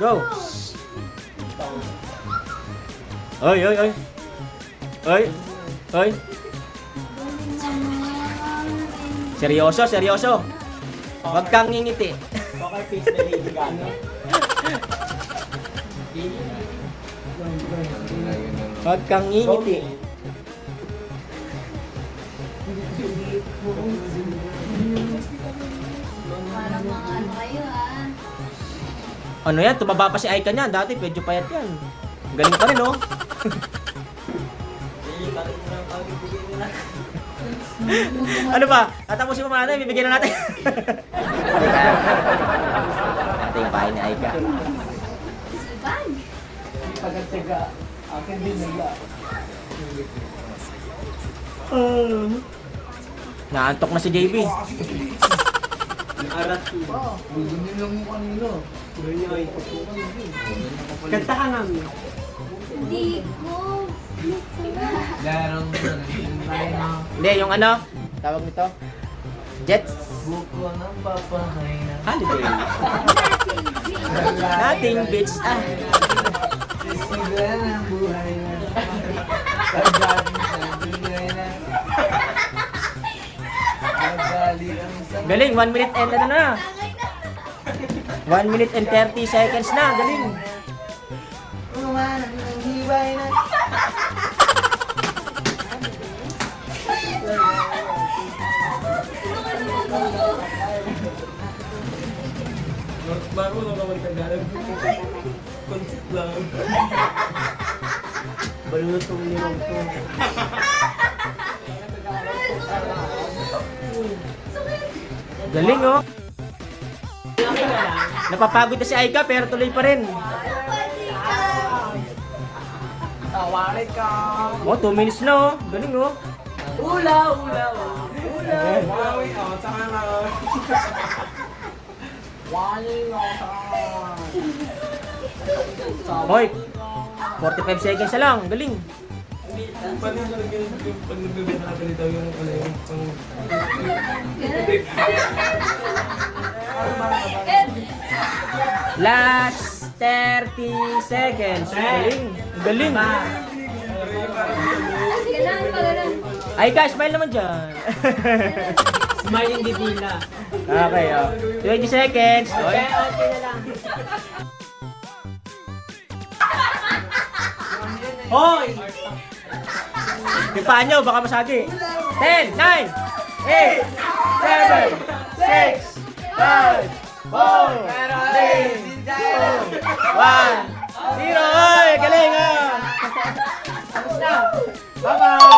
Go! Oy, oy, oy. Oy. Oy. Seryoso, seryoso. Huwag kang ngingiti. Okay, face na Lady Gaga. Huwag kang ngingiti. Parang mga ano kayo ah. Ano yan? Tumaba pa si Aika niyan. Dati medyo payat yan. Galing pa rin, oh. ano ba? Tatapusin mo muna natin. Bibigyan na natin. Yung pahay ni Aika. Pagkatsaga, akin din nila. Naantok na si JB. Naarat ko. Bubunyin lang mo kanino. Ganyan ay Kanta ka namin. Hindi ko. Na. Hindi, yung ano? Tawag nito? Jets. Buko ng papahay na. Holiday. Nothing beats ah. Sisiga ng Galing, 1 minute and ano na? 1 minute and 30 seconds na. Galing. Umanan ng hibay na. Bago na naman Tagalog. Concept lang. Balutong nilong to. Galing oh. Napapagod na si Aika pero tuloy pa rin. Tawarin ka. Oh, 2 minutes na oh. Galing oh. Ula, ula, ula. Wawi, oh, saka na. Wali, oh. Hoy, 45 seconds na lang. Galing. Paano yung yung pag nagbibenta natin ito yung ano yung pang... Last 30 seconds. Galing. Galing. Ganun. Aika, smile naman dyan. Smiling Divina. okay oh. 20 seconds. Hoy. okay na lang. Hoy! Yung paa nyo, baka masagi. 10, 9, 8, 7, 6, 5, 4, 3, 2, 1, 0. Oy, galing ah. Bye-bye.